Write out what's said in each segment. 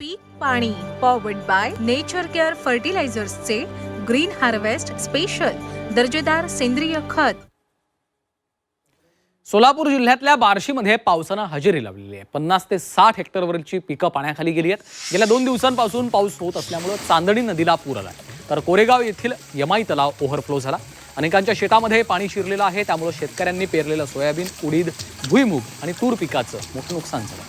पीक पाणी powered by nature care फर्टिलायझर्सचे green harvest special दर्जेदार सेंद्रिय खत. सोलापूर जिल्ह्यातल्या बार्शीमध्ये पावसानं हजेरी लावलेली आहे. पन्नास ते साठ हेक्टरवरची पिकं पाण्याखाली गेली आहेत. गेल्या दोन दिवसांपासून पाऊस होत असल्यामुळं चांदणी नदीला पूर आला तर कोरेगाव येथील यमाई तलाव ओव्हरफ्लो झाला. अनेकांच्या शेतामध्ये पाणी शिरलेलं आहे. त्यामुळं शेतकऱ्यांनी पेरलेलं सोयाबीन उडीद भुईमूग आणि तूर पिकाचं मोठं नुकसान झालं.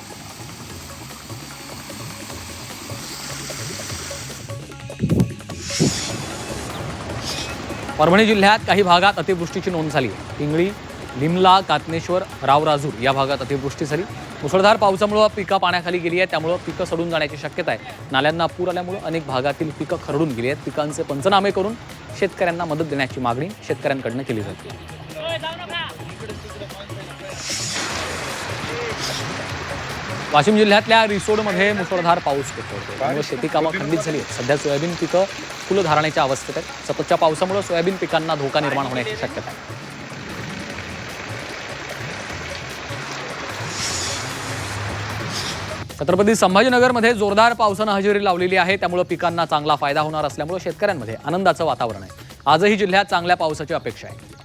परभणी जिल्ह्यात काही भागात अतिवृष्टीची नोंद झाली. पिंगळी लिमला कातनेश्वर रावराजूर या भागात अतिवृष्टी झाली. मुसळधार पावसामुळं पिकं पाण्याखाली गेली आहेत. त्यामुळं पिकं सडून जाण्याची शक्यता आहे. नाल्यांना पूर आल्यामुळं अनेक भागातील पिकं खरडून गेली आहेत. पिकांचे पंचनामे करून शेतकऱ्यांना मदत देण्याची मागणी शेतकऱ्यांकडनं केली जाते. वाशिम जिल्ह्यातल्या रिसोडमध्ये मुसळधार पाऊस कोसळतो त्यामुळे शेती कामं खंडित झाली आहेत. सध्या सोयाबीन पिकं फुलं धारण्याच्या अवस्थेत आहेत. सततच्या पावसामुळे सोयाबीन पिकांना धोका निर्माण होण्याची शक्यता आहे. छत्रपती संभाजीनगरमध्ये जोरदार पावसानं हजेरी लावलेली आहे. त्यामुळे पिकांना चांगला फायदा होणार असल्यामुळे शेतकऱ्यांमध्ये आनंदाचं वातावरण आहे. आजही जिल्ह्यात चांगल्या पावसाची अपेक्षा आहे.